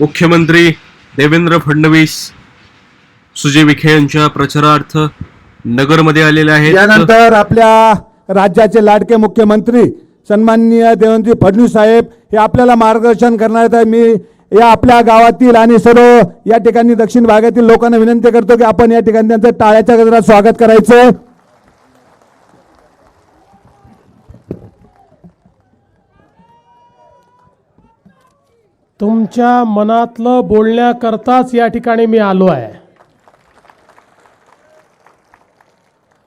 मुख्यमंत्री देवेंद्र फडणवीस सुजय विखे यांच्या प्रचारार्थ नगरमध्ये आलेले आहेत. त्यानंतर आपल्या राज्याचे लाडके मुख्यमंत्री सन्माननीय देवेंद्र फडणवीस साहेब हे आपल्याला मार्गदर्शन करणार आहेत. मी या आपल्या गावातील आणि सर्व या ठिकाणी दक्षिण भागातील लोकांना विनंती करतो की आपण या ठिकाणी त्यांचं टाळ्याच्या गजरात स्वागत करायचं. तुमच्या मनातलं बोलण्याकरताच या ठिकाणी मी आलो आहे.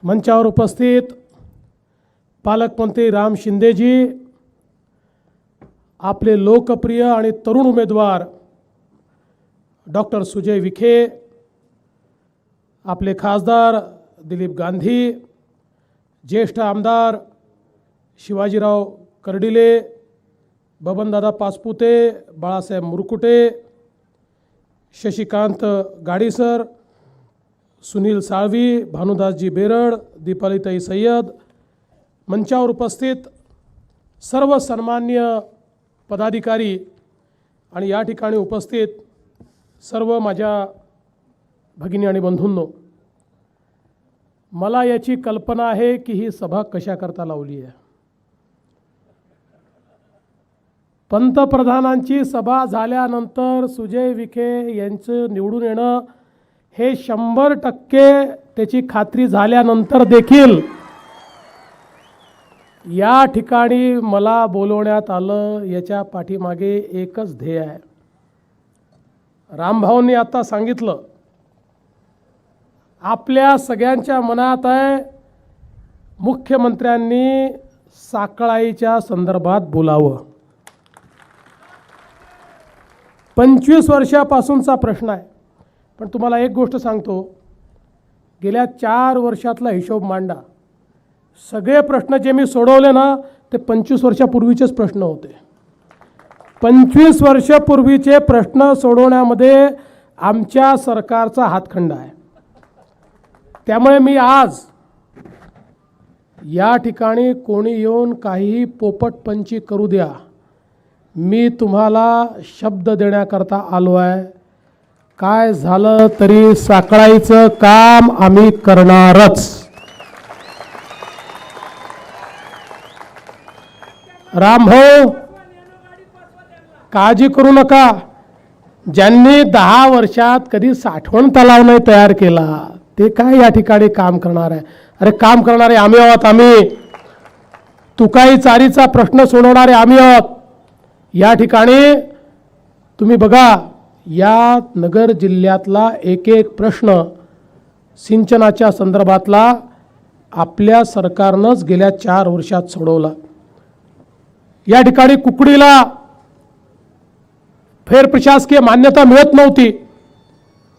मंचावर उपस्थित पालकमंत्री राम शिंदेजी आपले लोकप्रिय आणि तरुण उमेदवार डॉक्टर सुजय विखे आपले खासदार दिलीप गांधी ज्येष्ठ आमदार शिवाजीराव कर्डिले बबनदादा पासपुते बाळासाहेब मुरकुटे शशिकांत गाडीसर सुनील साळवी भानुदासजी बेरड दीपालीताई सय्यद मंचावर उपस्थित सर्व सन्मान्य पदाधिकारी आणि या ठिकाणी उपस्थित सर्व माझ्या भगिनी आणि बंधूंनो मला याची कल्पना आहे की ही सभा कशाकरता लावली आहे. पंतप्रधानांची सभा झाल्यानंतर सुजय विखे यांचं निवडून येणं हे शंभर टक्के त्याची खात्री झाल्यानंतर देखील या ठिकाणी मला बोलवण्यात आलं याच्या पाठीमागे एकच ध्येय आहे. रामभाऊंनी आता सांगितलं आपल्या सगळ्यांच्या मनात आहे मुख्यमंत्र्यांनी साकळाईच्या संदर्भात बोलावं. पंचवीस वर्षापासूनचा प्रश्न आहे. पण तुम्हाला एक गोष्ट सांगतो. गेल्या चार वर्षातला हिशोब मांडा. सगळे प्रश्न जे मी सोडवले ना ते पंचवीस वर्षापूर्वीचेच प्रश्न होते. पंचवीस वर्षापूर्वीचे प्रश्न सोडवण्यामध्ये आमच्या सरकारचा हातखंड आहे. त्यामुळे मी आज या ठिकाणी कोणी येऊन काहीही पोपटपंची करू द्या. मी तुम्हाला शब्द देण्याकरता आलो आहे. काय झालं तरी साकळाईचं काम आम्ही करणारच. रामभाऊ हो, काळजी करू नका. ज्यांनी दहा वर्षात कधी साठवण तलाव नाही तयार केला ते काय या ठिकाणी काम करणार आहे? अरे काम करणारे आम्ही आहोत आम्ही. तुकाई चारीचा प्रश्न सोडवणारे आम्ही आहोत. या ठिकाणी तुम्ही बघा या नगर जिल्ह्यातला एक एक प्रश्न सिंचनाच्या संदर्भातला आपल्या सरकारनंच गेल्या चार वर्षात सोडवला. या ठिकाणी कुकडीला फेर प्रशासकीय मान्यता मिळत नव्हती.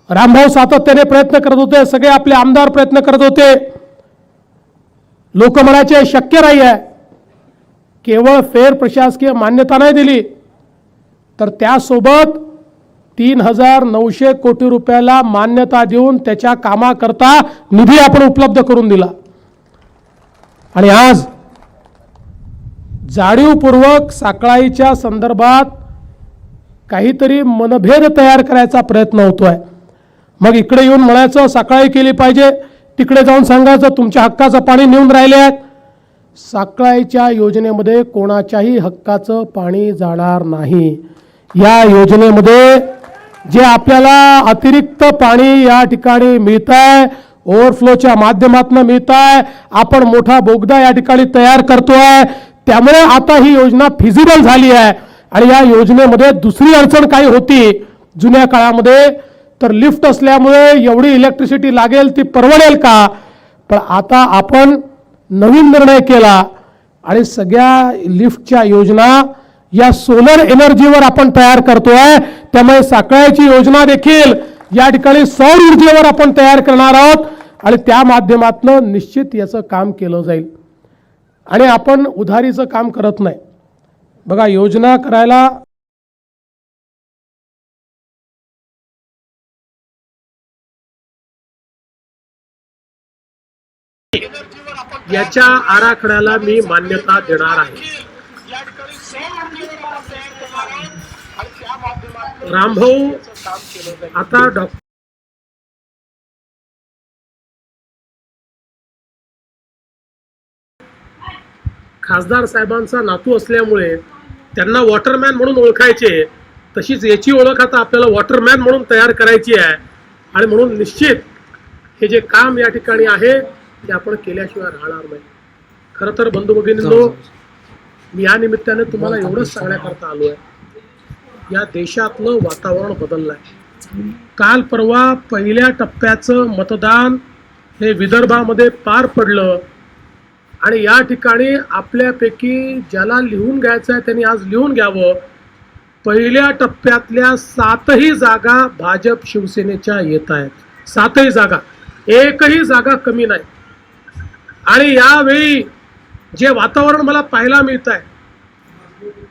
रामभाऊ सातत्याने प्रयत्न करत होते सगळे आपले आमदार प्रयत्न करत होते. लोक म्हणायचे शक्य नाही आहे केवळ फेर प्रशासकीय मान्यता नाही दिली तर त्यासोबत तीन हजार नऊशे कोटी रुपयाला मान्यता देऊन त्याच्या कामाकरता निधी आपण उपलब्ध करून दिला. आणि आज जाणीवपूर्वक साकळाईच्या संदर्भात काहीतरी मनभेद तयार करायचा प्रयत्न होतोय. मग इकडे येऊन म्हणायचं साकळाई केली पाहिजे तिकडे जाऊन सांगायचं तुमच्या हक्काचं पाणी नेऊन राहिले आहेत. साकळाईच्या योजनेमध्ये कोणाच्याही हक्काचं पाणी जाणार नाही. या योजनेमध्ये जे आपल्याला अतिरिक्त पाणी या ठिकाणी मिळत आहे ओव्हरफ्लोच्या माध्यमातून मिळत आहे आपण मोठा बोगदा या ठिकाणी तयार करतोय त्यामुळे आता ही योजना फिजिबल झाली आहे. आणि या योजनेमध्ये दुसरी अडचण काही होती जुन्या काळामध्ये तर लिफ्ट असल्यामुळे एवढी इलेक्ट्रिसिटी लागेल ती परवडेल का? पण आता आपण नवीन निर्णय केला आणि सगळ्या लिफ्टच्या योजना या सोलर एनर्जीवर आपण तयार करतोय. त्यामुळे साकळ्याची योजना देखील या ठिकाणी सौर ऊर्जेवर आपण तयार करणार आहोत आणि त्या माध्यमातून निश्चित याचं काम केलं जाईल. आणि आपण उधारीचं काम करत नाही. बघा योजना करायला याच्या आराखड्याला मी मान्यता देणार आहे. रामभाऊ आता डॉक्टर खासदार साहेबांचा नातू असल्यामुळे त्यांना वॉटरमॅन म्हणून ओळखायचे तशीच याची ओळख आता आपल्याला वॉटरमॅन म्हणून तयार करायची आहे. आणि म्हणून निश्चित हे जे काम या ठिकाणी आहे ते आपण केल्याशिवाय राहणार नाही. खरं तर बंधू भगिनींनो मी या निमित्ताने तुम्हाला एवढंच सांगण्याकरता आलो आहे. या देशातलं वातावरण बदललं आहे काल परवा पहिल्या टप्प्याचं मतदान हे विदर्भामध्ये पार पडलं. आणि या ठिकाणी आपल्यापैकी ज्याला लिहून घ्यायचं आहे त्यांनी आज लिहून घ्यावं. पहिल्या टप्प्यातल्या सातही जागा भाजप शिवसेनेच्या येत आहेत. सातही जागा. एकही जागा कमी नाही. आणि यावेळी जे वातावरण मला पाहायला मिळत आहे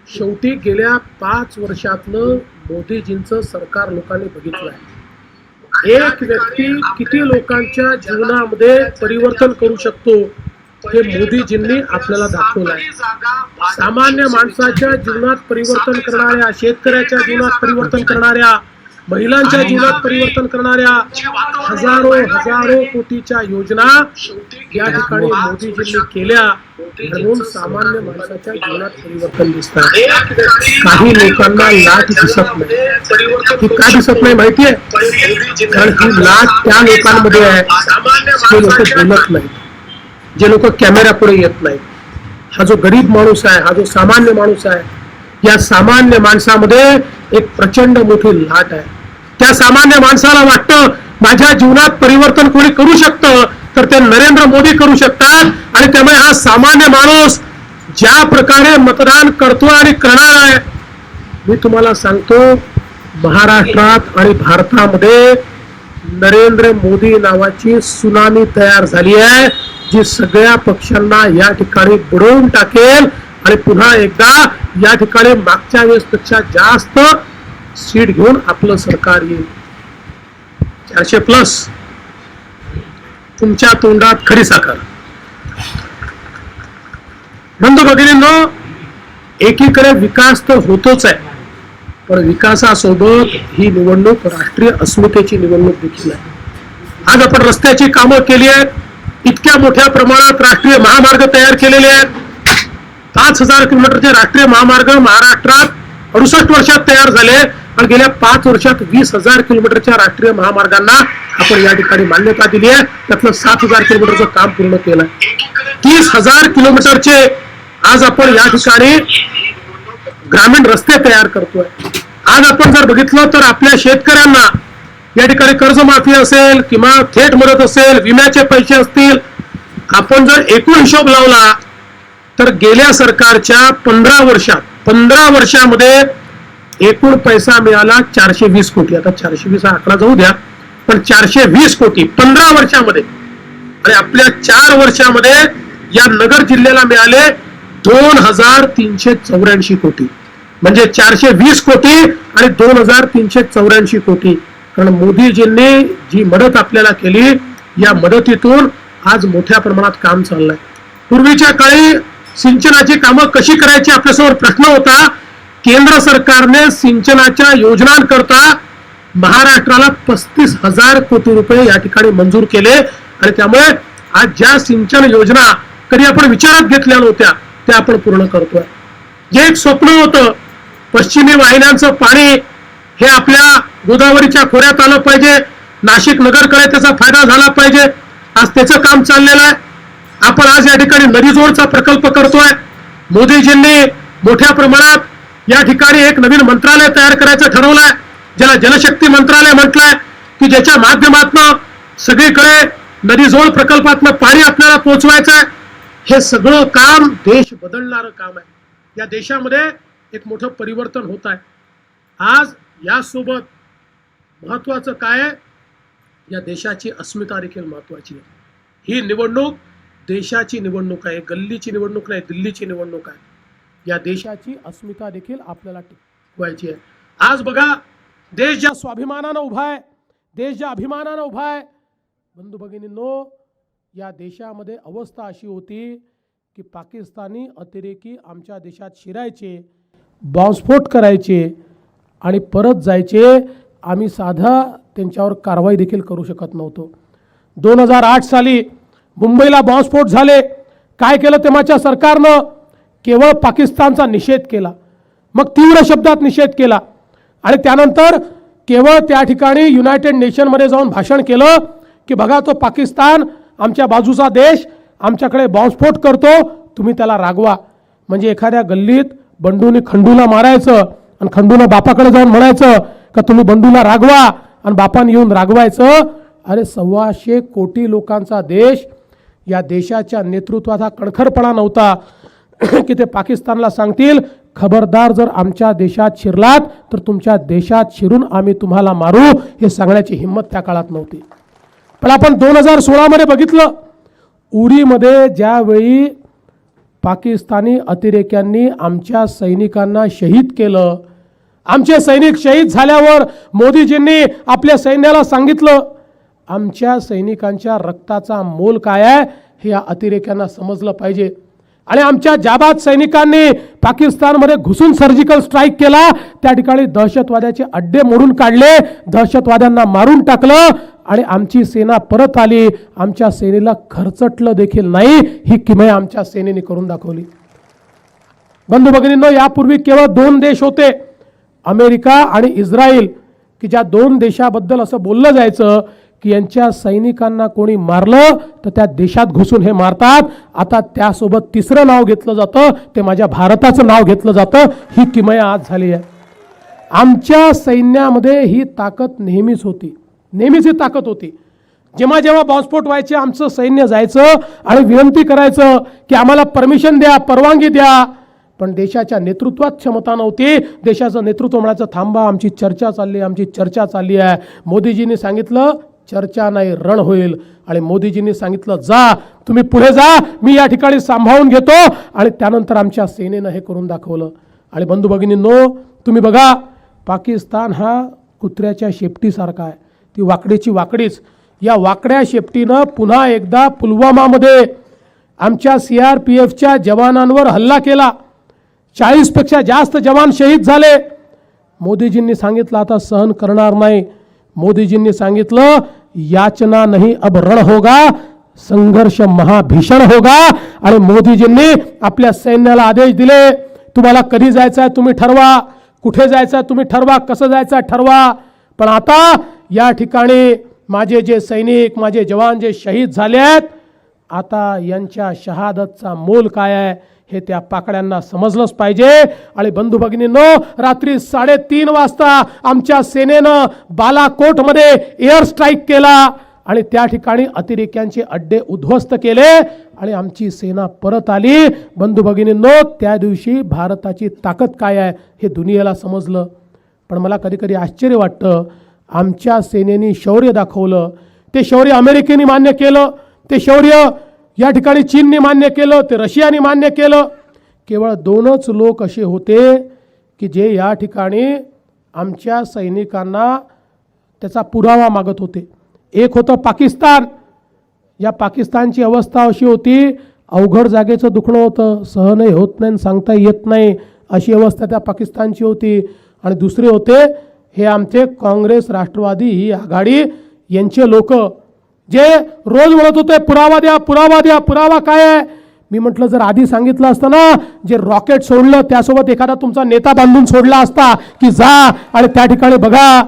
शेवटी गेल्या पाच वर्षातलं मोदीजींचं सरकार लोकांनी बघितलं आहे एक व्यक्ती किती लोकांच्या जीवनामध्ये परिवर्तन करू शकतो हे मोदीजींनी आपल्याला दाखवलं आहे सामान्य माणसाच्या जीवनात परिवर्तन करणाऱ्या शेतकऱ्याच्या जीवनात परिवर्तन करणाऱ्या महिलांच्या जीवनात परिवर्तन करणाऱ्या हजारो हजारो कोटीच्या योजना या ठिकाणी मोदीजींनी केल्या. म्हणून सामान्य माणसाच्या जीवनात परिवर्तन दिसत आहे काही लोकांना लाट दिसत नाही. ही का दिसत नाही माहितीये? कारण ही लाट त्या लोकांमध्ये आहे. जे लोक बोलत नाही. जे लोक कॅमेरा पुढे येत नाही हा जो गरीब माणूस आहे हा जो सामान्य माणूस आहे या सामान्य माणसामध्ये एक प्रचंड मोठी लाट आहे. त्या सामान्य माणसाला वाटतं माझ्या जीवनात परिवर्तन कोणी करू शकतं? तर ते नरेंद्र मोदी करू शकतात. आणि त्यामुळे हा सामान्य माणूस ज्या प्रकारे मतदान करतो आणि करणार आहे मी तुम्हाला सांगतो महाराष्ट्रात आणि भारतामध्ये नरेंद्र मोदी नावाची सुनामी तयार झाली आहे जी सगळ्या पक्षांना या ठिकाणी बुडवून टाकेल. आणि पुन्हा एकदा या ठिकाणी मागच्या वेळेसपेक्षा जास्त सीट घेऊन आपलं सरकार येईल. चारशे प्लस. तुमच्या तोंडात खरी साखर. बंधू भगिनींनो एकीकडे विकास तर होतोच आहे पण विकासासोबत ही निवडणूक राष्ट्रीय अस्मितेची निवडणूक देखील आहे. आज आपण रस्त्याची कामं केली आहेत इतक्या मोठ्या प्रमाणात राष्ट्रीय महामार्ग तयार केलेले आहेत. पाच हजार किलोमीटरचे राष्ट्रीय महामार्ग महाराष्ट्रात अडुसष्ट वर्षात तयार झाले. आणि गेल्या पाच वर्षात वीस हजार किलोमीटरच्या राष्ट्रीय महामार्गांना आपण या ठिकाणी मान्यता दिली आहे. त्यातलं सात हजार किलोमीटरचं काम पूर्ण केलं तीस हजार किलोमीटरचे आज आपण या ठिकाणी ग्रामीण रस्ते तयार करतोय. आज आपण जर बघितलं तर आपल्या शेतकऱ्यांना या ठिकाणी कर्जमाफी असेल किंवा थेट मदत असेल विम्याचे पैसे असतील आपण जर एकूण हिशोब लावला तर गेल्या सरकारच्या पंधरा वर्षात पंधरा वर्षामध्ये एकूण पैसा मिळाला चारशे वीस कोटी. आता चारशे वीस हा आकडा जाऊ द्या पण चारशे वीस कोटी पंधरा वर्षामध्ये. आणि आपल्या चार वर्षामध्ये या नगर जिल्ह्याला मिळाले दोन हजार तीनशे चौऱ्याऐंशी कोटी. म्हणजे चारशे वीस कोटी आणि दोन हजार तीनशे चौऱ्याऐंशी कोटी. कारण मोदीजींनी जी मदत आपल्याला केली या मदतीतून आज मोठ्या प्रमाणात काम चाललंय. पूर्वीच्या काळी सिंचनाची कामं कशी करायची आपल्यासमोर प्रश्न होता. केंद्र सरकारने सिंचनाच्या योजनांकरता महाराष्ट्राला पस्तीस हजार कोटी रुपये या ठिकाणी मंजूर केले. आणि त्यामुळे आज ज्या सिंचन योजना कधी आपण विचारात घेतल्या नव्हत्या त्या आपण पूर्ण करतोय. जे एक स्वप्न होतं पश्चिमी वाहिन्यांचं पाणी हे आपल्या गोदावरीच्या खोऱ्यात आलं पाहिजे. नाशिक नगरकडे त्याचा फायदा झाला पाहिजे. आज त्याचं काम चाललेलं आहे. आपण आज या ठिकाणी नदीजोडचा प्रकल्प करतोय. मोदीजींनी मोठ्या प्रमाणात या ठिकाणी एक नवीन मंत्रालय तयार करायचं ठरवलंय. ज्याला जलशक्ती मंत्रालय म्हटलंय की ज्याच्या माध्यमातनं सगळीकडे नदीजोड प्रकल्पातनं पाणी आपल्याला पोहोचवायचं आहे हे सगळं काम देश बदलणारं काम आहे. या देशामध्ये एक मोठं परिवर्तन होत आहे आज यासोबत महत्वाचं काय आहे? या देशाची अस्मिता देखील महत्वाची आहे. ही निवडणूक देशाची निवडणूक आहे गल्लीची निवडणूक नाही दिल्लीची निवडणूक आहे. या देशाची अस्मिता देखील आपल्याला टिकवायची आहे. आज बघा देश ज्या स्वाभिमानानं उभा आहे देश ज्या अभिमानानं उभा आहे बंधू भगिनींनो या देशामध्ये अवस्था अशी होती की पाकिस्तानी अतिरेकी आमच्या देशात शिरायचे बॉम्बस्फोट करायचे आणि परत जायचे. आम्ही साधा त्यांच्यावर कारवाई देखील करू शकत नव्हतो. दोन हजार आठ साली मुंबईला बॉम्बस्फोट झाले. काय केलं तेव्हाच्या सरकारनं? केवळ पाकिस्तानचा निषेध केला. मग तीव्र शब्दात निषेध केला. आणि त्यानंतर केवळ त्या ठिकाणी युनायटेड नेशनमध्ये जाऊन भाषण केलं की बघा तो पाकिस्तान आमच्या बाजूचा देश आमच्याकडे बॉम्बस्फोट करतो तुम्ही त्याला रागवा. म्हणजे एखाद्या गल्लीत बंडूने खंडूला मारायचं आणि खंडूनं बापाकडे जाऊन म्हणायचं का तुम्ही बंडूला रागवा आणि बापाने येऊन रागवायचं? अरे सव्वाशे कोटी लोकांचा देश या देशाच्या नेतृत्वाचा कणखरपणा नव्हता. की ते पाकिस्तानला सांगतील खबरदार जर आमच्या देशात शिरलात तर तुमच्या देशात शिरून आम्ही तुम्हाला मारू हे सांगण्याची हिंमत त्या काळात नव्हती. पण आपण दोन हजार सोळामध्ये बघितलं उरीमध्ये ज्यावेळी पाकिस्तानी अतिरेक्यांनी आमच्या सैनिकांना शहीद केलं आमचे सैनिक शहीद झाल्यावर मोदीजींनी आपल्या सैन्याला सांगितलं आमच्या सैनिकांच्या रक्ताचा मोल काय आहे हे या अतिरेक्यांना समजलं पाहिजे. आणि आमच्या जाबाद सैनिकांनी पाकिस्तानमध्ये घुसून सर्जिकल स्ट्राईक केला. त्या ठिकाणी दहशतवाद्याचे अड्डे मोडून काढले. दहशतवाद्यांना मारून टाकलं. आणि आमची सेना परत आली. आमच्या सेनेला खर्चटलं देखील नाही. ही किमया आमच्या सेनेने करून दाखवली. बंधू भगिनींनो यापूर्वी केवळ दोन देश होते. अमेरिका आणि इस्रायल. की ज्या दोन देशाबद्दल असं बोललं जायचं की यांच्या सैनिकांना कोणी मारलं तर त्या देशात घुसून हे मारतात. आता त्यासोबत तिसरं नाव घेतलं जातं. ते माझ्या भारताचं नाव घेतलं जातं. ही किमया आज झाली आहे. आमच्या सैन्यामध्ये ही ताकद नेहमीच होती. नेहमीच ही ताकद होती. जेव्हा जेव्हा बॉम्बस्फोट व्हायचे आमचं सैन्य जायचं आणि विनंती करायचं की आम्हाला परमिशन द्या परवानगी द्या. पण देशाच्या नेतृत्वात क्षमता नव्हती. देशाचं नेतृत्व म्हणायचं थांबा आमची चर्चा चालली आहे आमची चर्चा चालली आहे. मोदीजींनी सांगितलं चर्चा नाही रण होईल. आणि मोदीजींनी सांगितलं जा तुम्ही पुढे जा मी या ठिकाणी सांभाळून घेतो. आणि त्यानंतर आमच्या सेनेनं हे करून दाखवलं. आणि बंधू भगिनींनो तुम्ही बघा पाकिस्तान हा कुत्र्याच्या शेपटीसारखा आहे. ती वाकडीची वाकडीच. या वाकड्या शेपटीनं पुन्हा एकदा पुलवामामध्ये आमच्या सी आर पी एफच्या जवानांवर हल्ला केला. चाळीसपेक्षा जास्त जवान शहीद झाले. मोदीजींनी सांगितलं आता सहन करणार नाही. मोदीजींनी सांगितलं याचना नाही अब रण होगा संघर्ष महाभीषण होगा. आणि मोदीजींनी आपल्या सैन्याला आदेश दिले तुम्हाला कधी जायचं आहे तुम्ही ठरवा कुठे जायचं आहे तुम्ही ठरवा कसं जायचं आहे ठरवा. पण आता या ठिकाणी माझे जे सैनिक माझे जवान जे शहीद झाले आहेत आता यांच्या शहादतचा मोल काय आहे? हे त्या पाकड्यांना समजलंच पाहिजे. आणि बंधू भगिनींनो रात्री साडेतीन वाजता आमच्या सेनेनं बालाकोटमध्ये एअर स्ट्राईक केला. आणि त्या ठिकाणी अतिरेक्यांचे अड्डे उद्ध्वस्त केले. आणि आमची सेना परत आली. बंधू भगिनींनो त्या दिवशी भारताची ताकद काय आहे हे दुनियेला समजलं. पण मला कधी कधी आश्चर्य वाटतं आमच्या सेनेने शौर्य दाखवलं. ते शौर्य अमेरिकेने मान्य केलं. ते शौर्य या ठिकाणी चीनने मान्य केलं ते रशियाने मान्य केलं. केवळ दोनच लोक असे होते की जे या ठिकाणी आमच्या सैनिकांना त्याचा पुरावा मागत होते. एक होतं पाकिस्तान. या पाकिस्तानची अवस्था अशी होती अवघड जागेचं दुखणं होतं सहनही होत नाही आणि सांगता येत नाही अशी अवस्था त्या पाकिस्तानची होती. आणि दुसरे होते हे आमचे काँग्रेस राष्ट्रवादी ही आघाडी यांचे लोक जे रोज म्हणत होते पुरावा द्या पुरावा द्या पुरावा काय आहे? मी म्हटलं जर आधी सांगितलं असतं ना जे रॉकेट सोडलं त्यासोबत एखादा तुमचा नेता बांधून सोडला असता की जा आणि त्या ठिकाणी बघा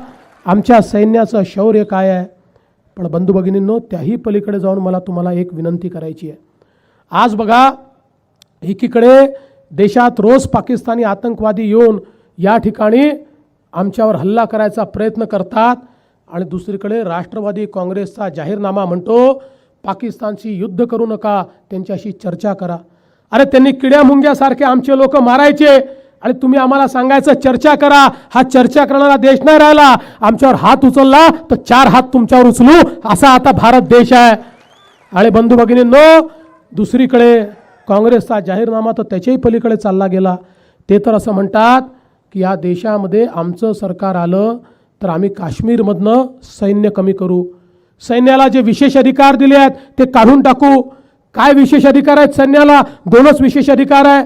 आमच्या सैन्याचं शौर्य काय आहे? पण बंधू भगिनींनो त्याही पलीकडे जाऊन मला तुम्हाला एक विनंती करायची आहे. आज बघा एकीकडे देशात रोज पाकिस्तानी आतंकवादी येऊन या ठिकाणी आमच्यावर हल्ला करायचा प्रयत्न करतात आणि दुसरीकडे राष्ट्रवादी काँग्रेसचा जाहीरनामा म्हणतो पाकिस्तानशी युद्ध करू नका त्यांच्याशी चर्चा करा. अरे त्यांनी किड्या मुंग्यासारखे आमचे लोक मारायचे. आणि तुम्ही आम्हाला सांगायचं चर्चा करा. हा चर्चा करणारा देश नाही राहिला. आमच्यावर हात उचलला तर चार हात तुमच्यावर उचलू. असा आता भारत देश आहे. आणि बंधू भगिनींनो दुसरीकडे काँग्रेसचा जाहीरनामा तर त्याच्याही पलीकडे चालला गेला. ते तर असं म्हणतात की या देशामध्ये आमचं सरकार आलं तर आम्ही काश्मीरमधनं सैन्य कमी करू. सैन्याला जे विशेष अधिकार दिले आहेत ते काढून टाकू. काय विशेष अधिकार आहेत सैन्याला? दोनच विशेष अधिकार आहे.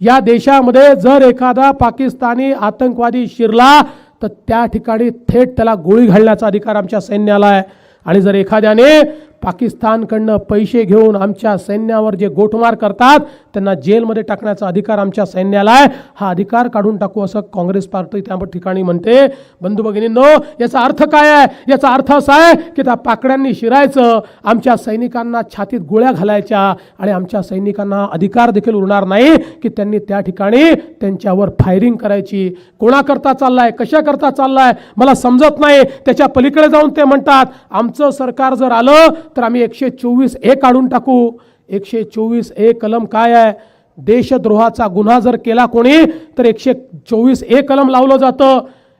या देशामध्ये जर एखादा पाकिस्तानी आतंकवादी शिरला तर त्या ठिकाणी थेट त्याला गोळी घालण्याचा अधिकार आमच्या सैन्याला आहे. आणि जर एखाद्याने पाकिस्तानकडनं पैसे घेऊन आमच्या सैन्यावर जे गोठमार करतात त्यांना जेलमध्ये टाकण्याचा अधिकार आमच्या सैन्याला आहे. हा अधिकार काढून टाकू असं काँग्रेस पार्टी त्या ठिकाणी म्हणते. बंधू भगिनींनो याचा अर्थ काय आहे? याचा अर्थ असा आहे की त्या पाकड्यांनी शिरायचं आमच्या सैनिकांना छातीत गोळ्या घालायच्या आणि आमच्या सैनिकांना अधिकार देखील उरणार नाही की त्यांनी त्या ठिकाणी त्यांच्यावर फायरिंग करायची. कोणाकरता चाललाय? कशाकरता चाललाय? मला समजत नाही. त्याच्या पलीकडे जाऊन ते म्हणतात आमचं सरकार जर आलं तर आम्ही एकशे चोवीस ए काढून टाकू. एकशे चोवीस ए कलम काय आहे? देशद्रोहाचा गुन्हा जर केला कोणी तर एकशे चोवीस ए कलम लावलं जातं.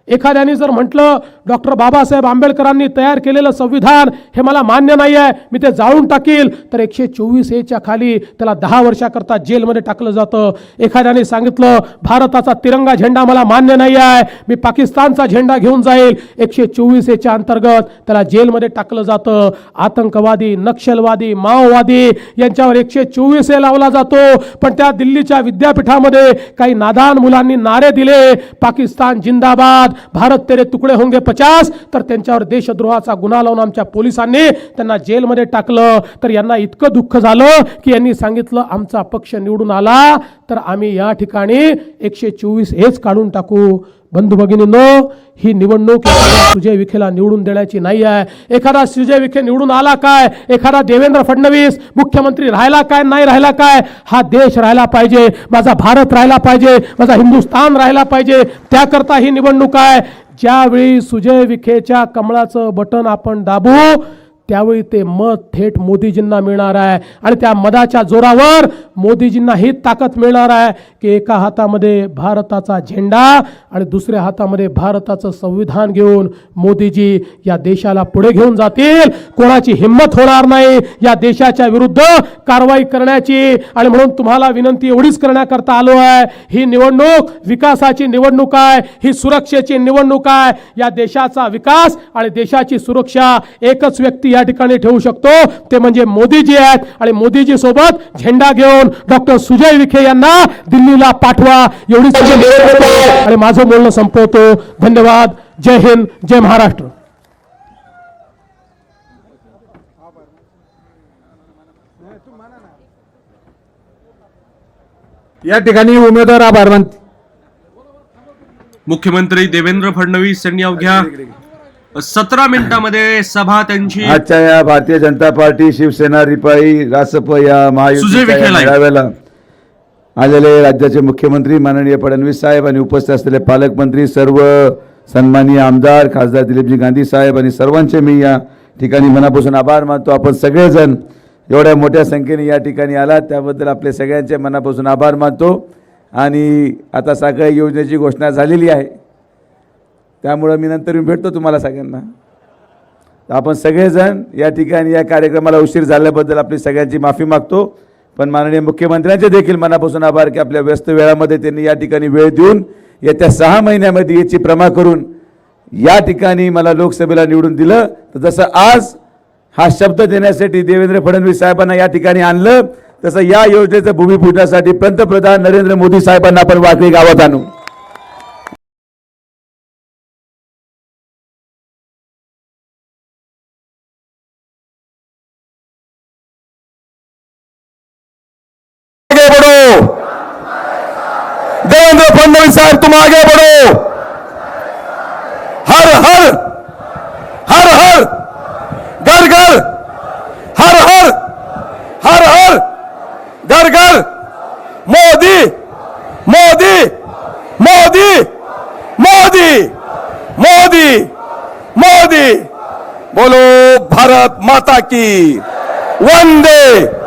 एखाद्याने जर म्हटलं डॉक्टर बाबासाहेब आंबेडकरांनी तयार केलेलं संविधान हे मला मान्य नाही आहे मी ते जाळून टाकील तर एकशे चोवीस एच्या खाली त्याला दहा वर्षाकरता जेलमध्ये टाकलं जातं. एखाद्याने सांगितलं भारताचा तिरंगा झेंडा मला मान्य नाही आहे मी पाकिस्तानचा झेंडा घेऊन जाईल. एकशे चोवीस एच्या अंतर्गत त्याला जेलमध्ये टाकलं जातं. आतंकवादी नक्षलवादी माओवादी यांच्यावर एकशे चोवीस ए लावला जातो. पण त्या दिल्लीच्या विद्यापीठामध्ये काही नादान मुलांनी नारे दिले. पाकिस्तान जिंदाबाद. भारत तेरे तुकडे होंगे पचास तर त्यांच्यावर देशद्रोहाचा गुन्हा लावून आमच्या पोलिसांनी त्यांना जेलमध्ये टाकलं. तर यांना इतकं दुःख झालं की यांनी सांगितलं आमचा पक्ष निवडून आला. तर आम्ही या ठिकाणी एकशे चोवीस हेच काढून टाकू. बंधू भगिनींनो ही निवडणूक सुजय विखेला निवडून देण्याची नाही आहे. एखादा सुजय विखे निवडून आला काय? एखादा देवेंद्र फडणवीस मुख्यमंत्री राहिला काय नाही राहिला काय? हा देश राहिला पाहिजे माझा भारत राहिला पाहिजे माझा हिंदुस्थान राहिला पाहिजे. त्याकरता ही निवडणूक आहे. ज्यावेळी सुजय विखेच्या कमळाचं बटन आपण दाबू त्यावेळी ते मत थेट मोदीजींना मिळणार आहे. आणि त्या मदाच्या जोरावर मोदीजींना ही ताकद मिळणार आहे की एका हातामध्ये भारताचा झेंडा आणि दुसऱ्या हातामध्ये भारताचं संविधान घेऊन मोदीजी या देशाला पुढे घेऊन जातील. कोणाची हिंमत होणार नाही या देशाच्या विरुद्ध कारवाई करण्याची. आणि म्हणून तुम्हाला विनंती एवढीच करण्याकरता आलो आहे. ही निवडणूक विकासाची निवडणूक आहे. ही सुरक्षेची निवडणूक आहे. या देशाचा विकास आणि देशाची सुरक्षा एकच व्यक्ती या ठिकाणी ठेवू शकतो. ते म्हणजे मोदीजी आहेत. आणि मोदीजी सोबत झेंडा घेऊन डॉक्टर सुजय विखे यांना दिल्लीला पाठवा. एवढीच आणि माझं बोलणं संपवतो. धन्यवाद. जय हिंद. जय महाराष्ट्र. या ठिकाणी उमेदवार आभार मानते. मुख्यमंत्री देवेंद्र फडणवीस यांनी अवघ्या सतरा मिनिटांमध्ये सभा त्यांची. आजच्या या भारतीय जनता पार्टी शिवसेना रिपाई रासप या महायुतीच्या. मेळाव्याला आलेले राज्याचे मुख्यमंत्री माननीय फडणवीस साहेब आणि उपस्थित असलेले पालकमंत्री सर्व सन्माननीय आमदार खासदार दिलीपजी गांधी साहेब आणि सर्वांचे मी या ठिकाणी मनापासून आभार मानतो. आपण सगळेजण एवढ्या मोठ्या संख्येने या ठिकाणी आलात त्याबद्दल आपले सगळ्यांचे मनापासून आभार मानतो. आणि आता साखर योजनेची घोषणा झालेली आहे. त्यामुळं मी नंतर मी भेटतो तुम्हाला सगळ्यांना. तर आपण सगळेजण या ठिकाणी या कार्यक्रमाला उशीर झाल्याबद्दल आपली सगळ्यांची माफी मागतो. पण माननीय मुख्यमंत्र्यांचे देखील मनापासून आभार की आपल्या व्यस्त वेळामध्ये त्यांनी या ठिकाणी वेळ देऊन येत्या सहा महिन्यामध्ये याची प्रमा करून या ठिकाणी मला लोकसभेला निवडून दिलं. तर जसं आज हा शब्द देण्यासाठी देवेंद्र फडणवीस साहेबांना या ठिकाणी आणलं तसं या योजनेचं भूमिपूजनासाठी पंतप्रधान नरेंद्र मोदी साहेबांना आपण वाकडी गावात आणू. देवेंद्र फडणवीस साहब तुम आगे बढ़ो। हर हर हर हर घर घर हर हर हर हर घर घर मोदी मोदी मोदी मोदी मोदी मोदी बोलो भारत माता की। वंदे।